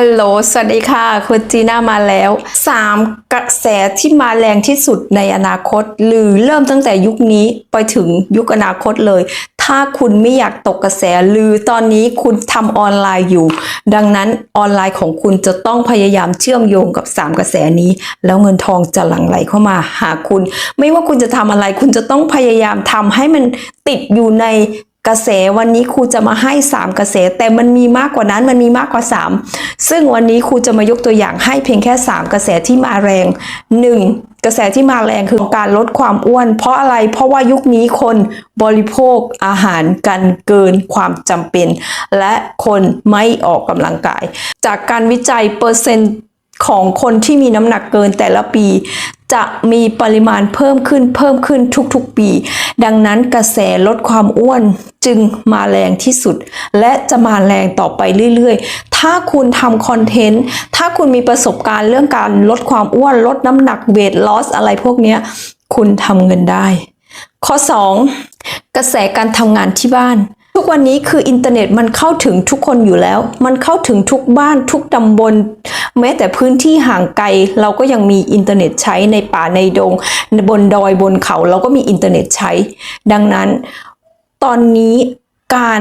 ฮัลโหล สวัสดีค่ะ คุณจีน่ามาแล้ว 3 กระแสที่มาแรงที่สุดในอนาคต หรือเริ่มตั้งแต่ยุคนี้ไปถึงยุคอนาคตเลย ถ้าคุณไม่อยากตกกระแสหรือตอนนี้คุณทำออนไลน์อยู่ ดังนั้นออนไลน์ของคุณจะต้องพยายามเชื่อมโยงกับ 3 กระแสนี้ แล้วเงินทองจะหลั่งไหลเข้ามาหาคุณ ไม่ว่าคุณจะทำอะไร คุณจะต้องพยายามทำให้มันติดอยู่ใน กระแสวันนี้ครูจะมาให้ 3 กระแสแต่มันมีมากกว่านั้นมันมีมากกว่า 3 ซึ่งวันนี้ครูจะมายกตัวอย่างให้เพียงแค่ 3 กระแสที่มาแรง 1. กระแสที่มาแรงคือการลดความอ้วน เพราะอะไรเพราะว่ายุคนี้คนบริโภคอาหารกันเกินความจำเป็น และคนไม่ออกกำลังกาย จากการวิจัยเปอร์เซ็นต์ ของคนที่มีน้ำหนักเกินแต่ละปี จะมีปริมาณเพิ่มขึ้นเพิ่มขึ้นทุกๆปี ดังนั้นกระแสลดความอ้วนจึงมาแรงที่สุด และจะมาแรงต่อไปเรื่อยๆ ถ้าคุณทำคอนเทนต์ ถ้าคุณมีประสบการณ์เรื่องการลดความอ้วน ลดน้ำหนักเวทลอสอะไรพวกนี้คุณทำเงินได้ ข้อ 2 กระแสการทำงานที่บ้าน วันนี้คืออินเทอร์เน็ตมันเข้าถึงทุกคนอยู่แล้ว มันเข้าถึงทุกบ้านทุกตำบล แม้แต่พื้นที่ห่างไกล เราก็ยังมีอินเทอร์เน็ตใช้ในป่าในดง บนดอยบนเขาเราก็มีอินเทอร์เน็ตใช้ ดังนั้นตอนนี้การ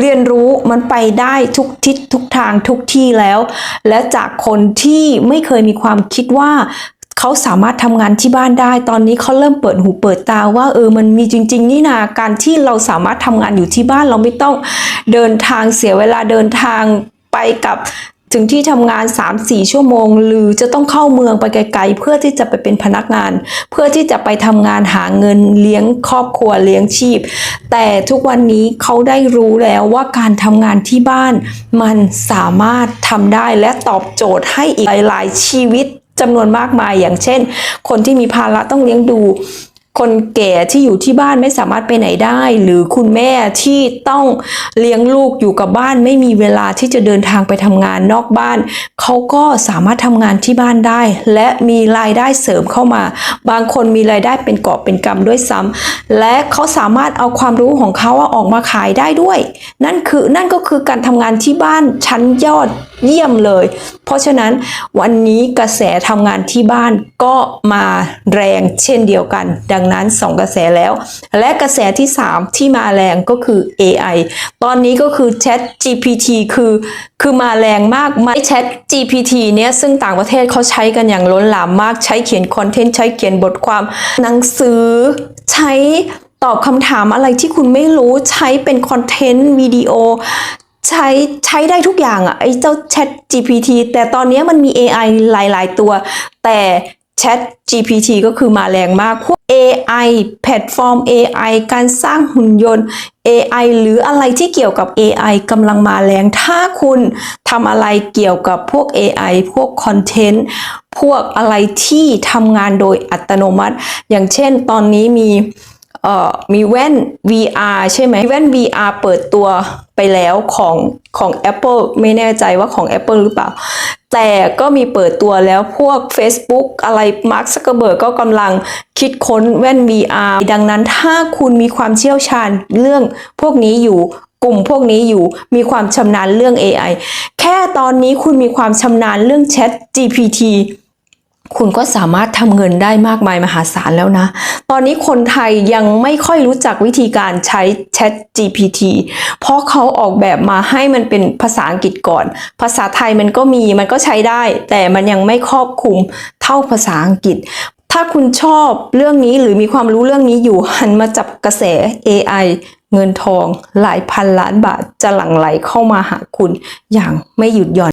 เรียนรู้มันไปได้ทุกทิศทุกทางทุกที่แล้ว และจากคนที่ไม่เคยมีความคิดว่า เขาสามารถทำงานที่บ้านได้ ตอนนี้เขาเริ่มเปิดหูเปิดตาว่าเออมันมีจริง ๆ นี่นาการที่เราสามารถทำงานอยู่ที่บ้านเราไม่ต้องเดินทางเสียเวลาเดินทางไปกับถึงที่ทำงาน 3-4 ชั่วโมง หรือจะต้องเข้าเมืองไปไกลๆ เพื่อที่จะไปเป็นพนักงาน เพื่อที่จะไปทำงานหาเงินเลี้ยงครอบครัวเลี้ยงชีพ แต่ทุกวันนี้เขาได้รู้แล้วว่าการทำงานที่บ้าน มันสามารถทำได้และตอบโจทย์ให้อีกหลายๆชีวิต จำนวนมากมาย อย่างเช่น คนที่มีภาระต้องเลี้ยงดู คนแก่ที่อยู่ที่บ้านไม่สามารถไปไหนได้ หรือคุณแม่ที่ต้องเลี้ยงลูกอยู่กับบ้าน ไม่มีเวลาที่จะเดินทางไปทำงานนอกบ้าน เขาก็สามารถทำงานที่บ้านได้ และมีรายได้เสริมเข้ามา บางคนมีรายได้เป็นกอบเป็นกำด้วยซ้ำและเขาสามารถเอาความรู้ของเขาออกมาขายได้ด้วย นั่นคือนั่นก็คือการทำงานที่บ้านชั้นยอด เยี่ยมเลย เพราะฉะนั้นวันนี้กระแสทำงานที่บ้านก็มาแรงเช่นเดียวกัน ดังนั้น 2 กระแสแล้ว และกระแสที่ 3 ที่มาแรงก็คือ AI ตอนนี้ก็คือ Chat GPT คือคือมาแรงมากม่ Chat GPT เนี้ยซึ่งต่างประเทศเขาใช้กันอย่างล้นหลามมากใช้เขียนคอนเทนต์ใช้เขียนบทความหนังสือใช้ตอบคำถามอะไรที่คุณไม่รู้ใช้เป็นคอนเทนต์วิดีโอ ใช้ใช้ได้ทุกอย่างอะไอ้เจ้า Chat GPT แต่ตอนนี้มันมี AI หลาย ๆ ตัว แต่ Chat GPT ก็คือมาแรงมากพวก AI แพลตฟอร์ม AI การสร้างหุ่นยนต์ AI หรืออะไรที่เกี่ยวกับ AI กำลังมาแรง ถ้าคุณทำอะไรเกี่ยวกับพวก AI พวกคอนเทนต์พวกอะไรที่ทำงานโดยอัตโนมัติ อย่างเช่นตอนนี้มี เอ่อมีแว่น VR ใช่ไหมแว่น VR เปิดตัวไปแล้วของของ Apple ไม่แน่ใจว่าของ Apple หรือเปล่า แต่ก็มีเปิดตัวแล้วพวก Facebook อะไร Mark Zuckerberg ก็กำลังคิดค้นแว่น VR ดังนั้นถ้าคุณมีความเชี่ยวชาญเรื่องพวกนี้อยู่กลุ่มพวกนี้อยู่มีความชำนาญเรื่อง AI แค่ตอนนี้คุณมีความชำนาญเรื่อง Chat GPT คุณก็สามารถทำเงินได้มากมายมหาศาลแล้วนะ ตอนนี้คนไทยยังไม่ค่อยรู้จักวิธีการใช้ Chat GPT เพราะเขาออกแบบมาให้มันเป็นภาษาอังกฤษก่อน ภาษาไทยมันก็มีมันก็ใช้ได้ แต่มันยังไม่ครอบคลุมเท่าภาษาอังกฤษถ้าคุณชอบเรื่องนี้หรือมีความรู้เรื่องนี้อยู่หันมาจับกระแส AI เงินทองหลายพันล้านบาทจะหลั่งไหลเข้ามาหาคุณอย่างไม่หยุดหย่อน